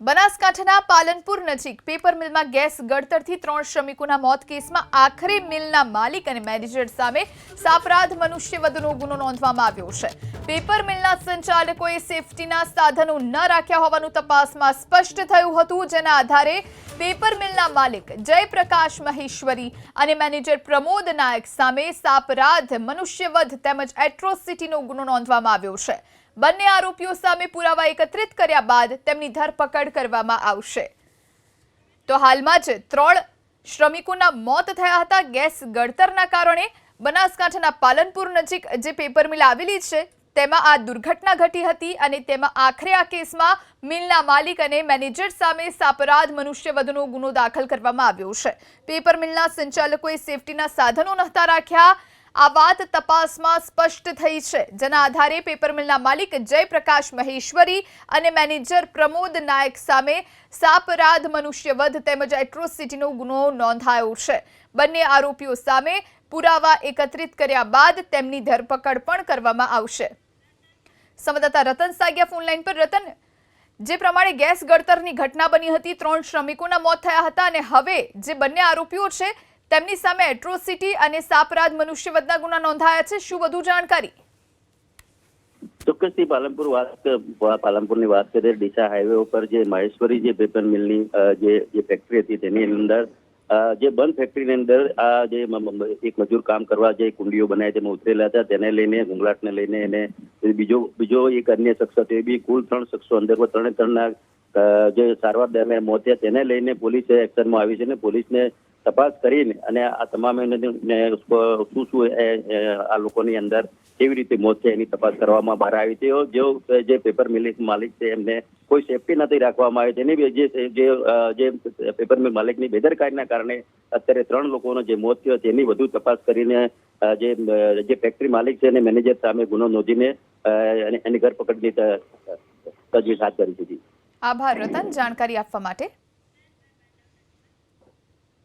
બનાસકાંઠાના પાલનપુર નજીક paper મિલમાં gas ગળતરથી ત્રણ શ્રમિકોના મોત કેસમાં આખરે મિલના માલિક અને મેનેજર સામે સાપરાધ મનુષ્યવધનો ગુનો નોંધવામાં આવ્યો છે. પેપર મિલના સંચાલકોએ સેફટીના સાધનો ન રાખ્યા હોવાનું તપાસમાં સ્પષ્ટ થયું હતું, જેના આધારે પેપર મિલના માલિક જયપ્રકાશ મહેશ્વરી અને મેનેજર પ્રમોદ નાયક સામે સાપરાધ મનુષ્યવધ તેમજ એટ્રોસિટીનો ગુનો નોંધવામાં આવ્યો છે. બંને આરોપીઓ સામે પુરાવા એકત્રિત કર્યા બાદ તેમની ધરપકડ કરવામાં આવશે. તો હાલમાં જ ત્રણ શ્રમિકોના મોત થયા હતા. ગેસ ગળતરના કારણે બનાસકાંઠાના પાલનપુર નજીક જે પેપર મિલ આવેલી છે, તેમાં આ દુર્ઘટના ઘટી હતી અને તેમાં આખરે આ કેસમાં મિલના માલિક અને મેનેજર સામે સાપરાધ મનુષ્યવધનો ગુનો દાખલ કરવામાં આવ્યો છે. પેપર મિલના સંચાલકોએ સેફટીના સાધનો નહોતા રાખ્યા. આ વાત તપાસમાં સ્પષ્ટ થઈ છે. જેના આધારે પેપર મિલના માલિક જયપ્રકાશ મહેશ્વરી અને મેનેજર પ્રમોદ નાયક સામે સાપરાધ મનુષ્યવધ તેમજ એટ્રોસિટીનો ગુનો નોંધાયો છે. બંને આરોપીઓ સામે પુરાવા એકત્રિત કર્યા બાદ તેમની ધરપકડ પણ કરવામાં આવશે. સંવાદદાતા રતન સાગિયા ફોનલાઈન પર. રતન, જે પ્રમાણે ગેસ ગળતરની ઘટના બની હતી, ત્રણ શ્રમિકોના મોત થયા હતા અને હવે જે બંને આરોપીઓ છે તેમની સામે એટ્રોસિટી અને સાપરાધ મનુષ્યવધના ગુના નોંધાયા છે. શું વધુ જાણકારી? ચોક્કસથી પાલનપુર વાત પાલનપુરની વાત કરીએ ડીસા હાઈવે ઉપર જે મહેશ્વરી જે પેપર મિલની જે જે ફેક્ટરી હતી તેની અંદર જે બંધ ફેક્ટરીની અંદર આ જે એક મજૂર કામ કરવા જે કુંડીઓ બનાવી તેમાં ઉતરેલા હતા. તેને લઈને ઘુંઘલાટને લઈને એને બીજો બીજો એક અન્ય શખ્સ હતો. એ બી કુલ ત્રણ શખ્સો અંદર ત્રણે ત્રણના જે સારવાર દરમિયાન મોત થયા. તેને લઈને પોલીસે એક્શનમાં આવી છે અને પોલીસને તપાસ કરીને અને આ તમામ શું શું આ લોકોની અંદર કેવી રીતે મોત છે એની તપાસ કરવામાં બહાર આવી છે. જેઓ જે પેપર મિલ માલિક છે એમને કોઈ સેફટી નથી રાખવામાં આવી. તેની જે જે પેપર મિલ માલિકની બેદરકારીના કારણે અત્યારે ત્રણ લોકોનો જે મોત થયો તેની વધુ તપાસ કરીને જે જે ફેક્ટરી માલિક છે અને મેનેજર સામે ગુનો નોંધીને એની ધરપકડની તજવીજ હાથ ધરી દીધી. આભાર, રતન. જાણકારી આપવા માટે